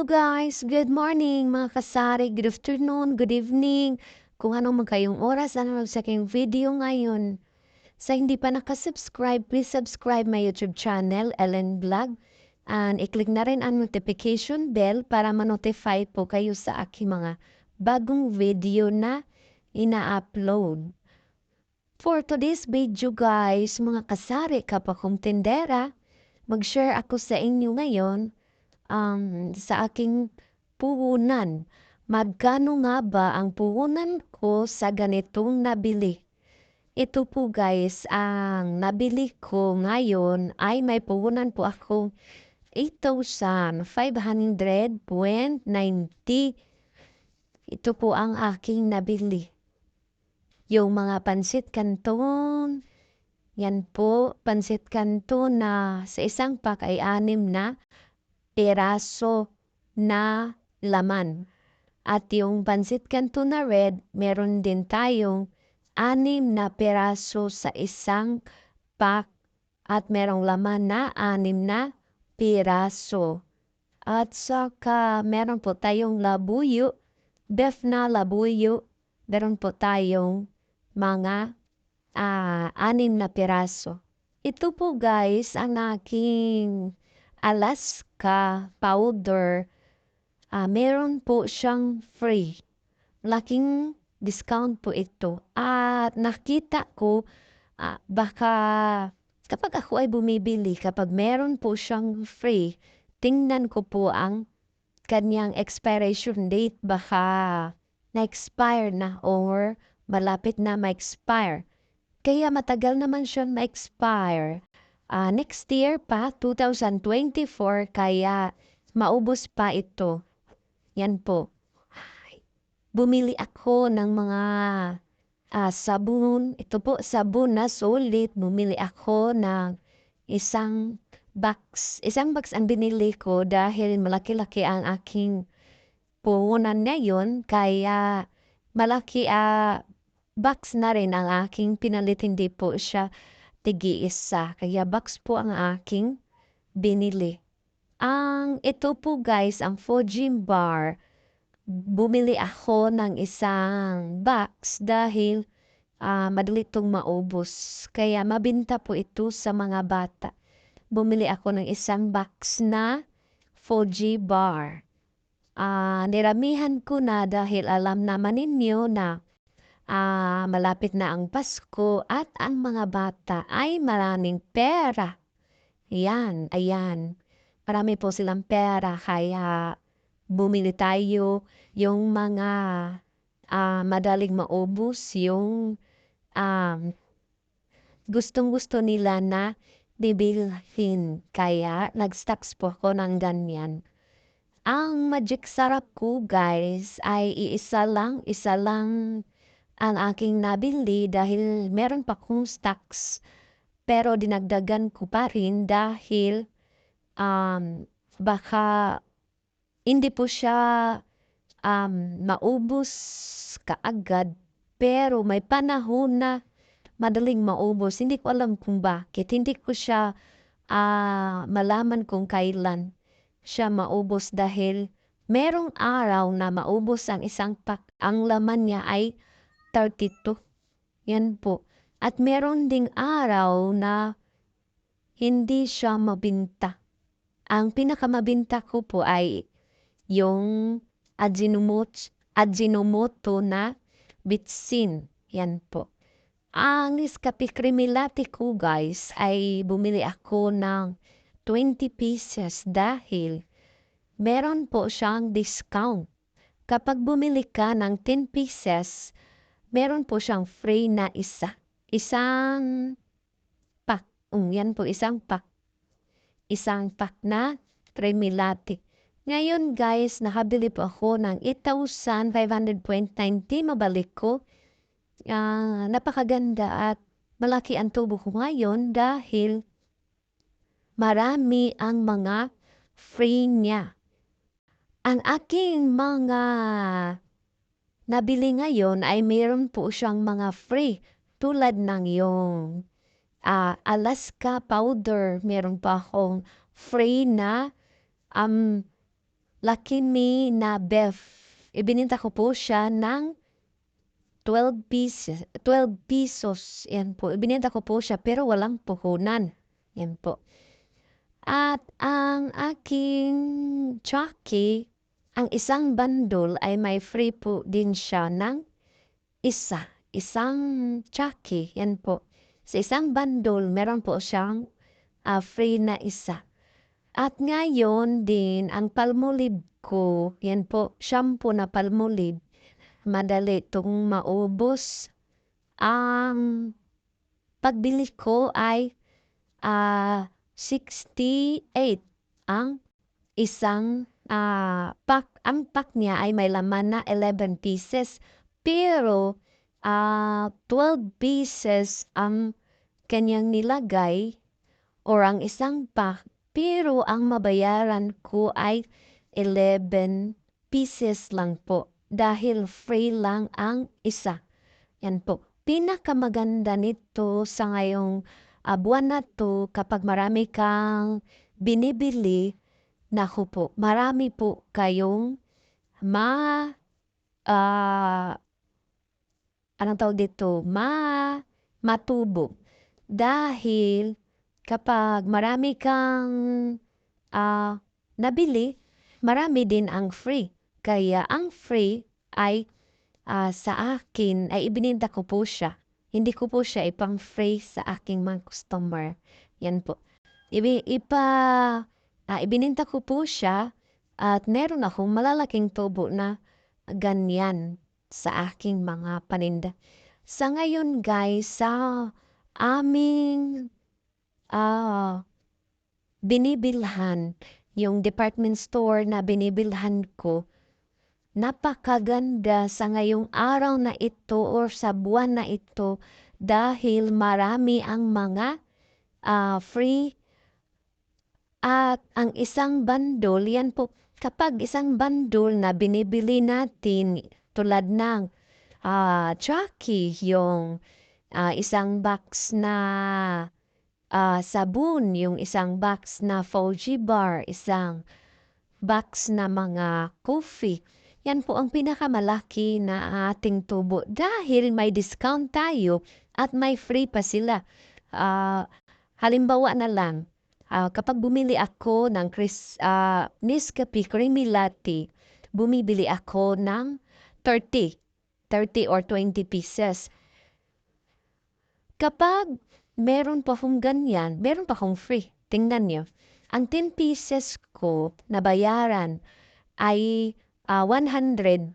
Hello guys, good morning mga kasari, good afternoon, good evening. Kung ano man kayong oras na sa aking video ngayon. Sa hindi pa nakasubscribe, please subscribe my YouTube channel, Ellen Vlog. And i-click na rin ang notification bell para ma-notify po kayo sa aking mga bagong video na ina-upload. For today's video guys, mga kasari kapag kong tendera, mag-share ako sa inyo ngayon um, sa aking puhunan. Magkano nga ba ang puhunan ko sa ganitong nabili? Ito po guys, ang nabili ko ngayon ay may puhunan po ako 8,500.90. Ito po ang aking nabili. Yung mga pansit kanton, yan po, pansit kanton na sa isang pack ay anim na peraso na laman. At yung pansit kanto na red, meron din tayong anim na peraso sa isang pack at merong laman na anim na piraso. At saka meron po tayong labuyo, beef na labuyo, meron po tayong mga uh, anim na piraso. Ito po guys ang aking Alaska powder, ah, meron po siyang free. Laking discount po ito. At nakita ko, ah, baka kapag ako ay bumibili, kapag meron po siyang free, tingnan ko po ang kanyang expiration date. Baka na-expire na or malapit na ma-expire. Kaya matagal naman siyang ma-expire uh, next year pa, 2024, kaya maubos pa ito. Yan po. Bumili ako ng mga uh, sabon. Ito po, sabon na solid. Bumili ako ng isang box. Isang box ang binili ko dahil malaki-laki ang aking puhunan ngayon. Kaya malaki uh, box na rin ang aking pinalit. Hindi po siya tigi-isa. Kaya box po ang aking binili. Ang ito po guys, ang Fujin bar. Bumili ako ng isang box dahil uh, madali itong maubos. Kaya mabinta po ito sa mga bata. Bumili ako ng isang box na Fuji bar. Uh, niramihan ko na dahil alam naman ninyo na uh, malapit na ang Pasko at ang mga bata ay maraming pera. Yan, ayan. Marami po silang pera kaya bumili tayo yung mga uh, madaling maubos, yung um, gustong-gusto nila na bibilhin. Kaya nag-stocks po ako ng ganyan. Ang magic sarap ko guys ay iisa lang, isa lang ang aking nabili dahil meron pa kong stocks. Pero dinagdagan ko pa rin dahil um, baka hindi po siya um, maubos kaagad. Pero may panahon na madaling maubos. Hindi ko alam kung bakit. Hindi ko siya uh, malaman kung kailan siya maubos dahil merong araw na maubos ang isang pack. Ang laman niya ay 32. Yan po. At meron ding araw na hindi siya mabinta. Ang pinakamabinta ko po ay yung Ajinomoto, Ajinomoto na bitsin. Yan po. Ang Latte ko guys ay bumili ako ng 20 pieces dahil meron po siyang discount. Kapag bumili ka ng 10 pieces, meron po siyang free na isa. Isang pack. Um, yan po, isang pack. Isang pack na creamy latte. Ngayon guys, nakabili po ako ng 8,500.90 mabalik ko. Uh, napakaganda at malaki ang tubo ko ngayon dahil marami ang mga free niya. Ang aking mga nabili ngayon ay mayroon po siyang mga free tulad ng yung uh, Alaska powder. Meron pa akong free na um, Lucky Me na beef. Ibininta ko po siya ng 12 pieces, 12 pesos. Yan po. Ibininta ko po siya pero walang puhunan. Yan po. At ang aking Chucky, ang isang bundle ay may free po din siya ng isa. Isang Chucky. Yan po. Sa isang bundle, meron po siyang uh, free na isa. At ngayon din, ang palmolive ko, yan po, shampoo na palmolive, madali itong maubos. Ang pagbili ko ay uh, 68 ang isang uh, pack. Ang pack niya ay may laman na 11 pieces. Pero uh, 12 pieces ang kanyang nilagay or ang isang pack pero ang mabayaran ko ay 11 pieces lang po dahil free lang ang isa. Yan po. Pinakamaganda nito sa ngayong uh, buwan na to kapag marami kang binibili, naku po, marami po kayong ma uh, anong tawag dito, ma matubo. Dahil kapag marami kang uh, nabili, marami din ang free. Kaya ang free ay uh, sa akin, ay ibininda ko po siya. Hindi ko po siya ipang free sa aking mga customer. Yan po. Ibi, ipa, uh, ibininta ko po siya at meron akong malalaking tubo na ganyan sa aking mga paninda. Sa ngayon guys, sa aming ah, binibilhan, yung department store na binibilhan ko, napakaganda sa ngayong araw na ito or sa buwan na ito dahil marami ang mga uh, free at ang isang bundle, yan po, kapag isang bundle na binibili natin tulad ng uh, Chucky, yung uh, isang box na uh, sabon, yung isang box na Fuji bar, isang box na mga coffee. Yan po ang pinakamalaki na ating tubo dahil may discount tayo at may free pa sila. Uh, halimbawa na lang, uh, kapag bumili ako ng Chris, uh, Nescafe Creamy Latte, bumibili ako ng 30, 30 or 20 pieces. Kapag meron pa akong ganyan, meron pa akong free. Tingnan niyo. Ang 10 pieces ko na bayaran ay uh, ah, 120.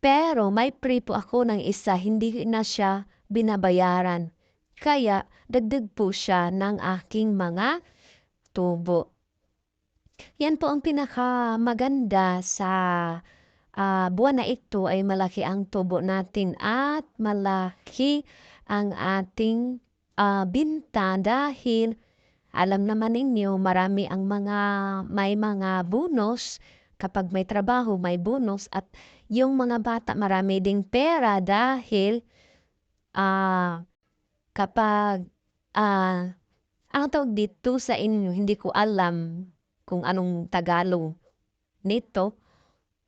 Pero may free po ako ng isa, hindi na siya binabayaran. Kaya dagdag po siya ng aking mga tubo. Yan po ang pinakamaganda sa uh, buwan na ito ay malaki ang tubo natin at malaki ang ating uh, binta dahil alam naman ninyo marami ang mga may mga bonus kapag may trabaho may bonus at yung mga bata marami ding pera dahil uh, kapag uh, ang tawag dito sa inyo hindi ko alam kung anong Tagalog nito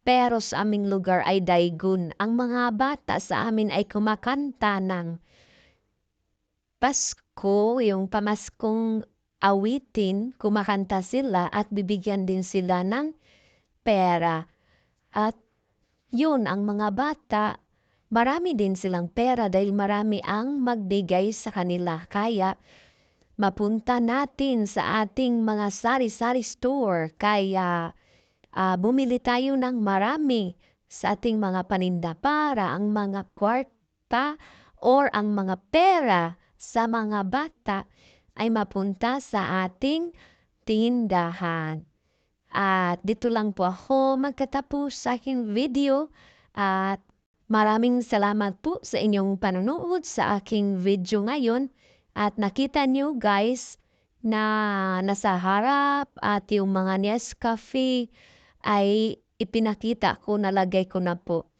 pero sa aming lugar ay daygun. Ang mga bata sa amin ay kumakanta ng Pasko, yung pamaskong awitin, kumakanta sila at bibigyan din sila ng pera. At yun, ang mga bata, marami din silang pera dahil marami ang magbigay sa kanila. Kaya, mapunta natin sa ating mga sari-sari store. Kaya, uh, bumili tayo ng marami sa ating mga paninda para ang mga kwarta or ang mga pera sa mga bata ay mapunta sa ating tindahan. At dito lang po ako magkatapos sa aking video at maraming salamat po sa inyong panonood sa aking video ngayon. At nakita niyo guys na nasa harap at yung mga Nescafe ay ipinakita ko, nalagay ko na po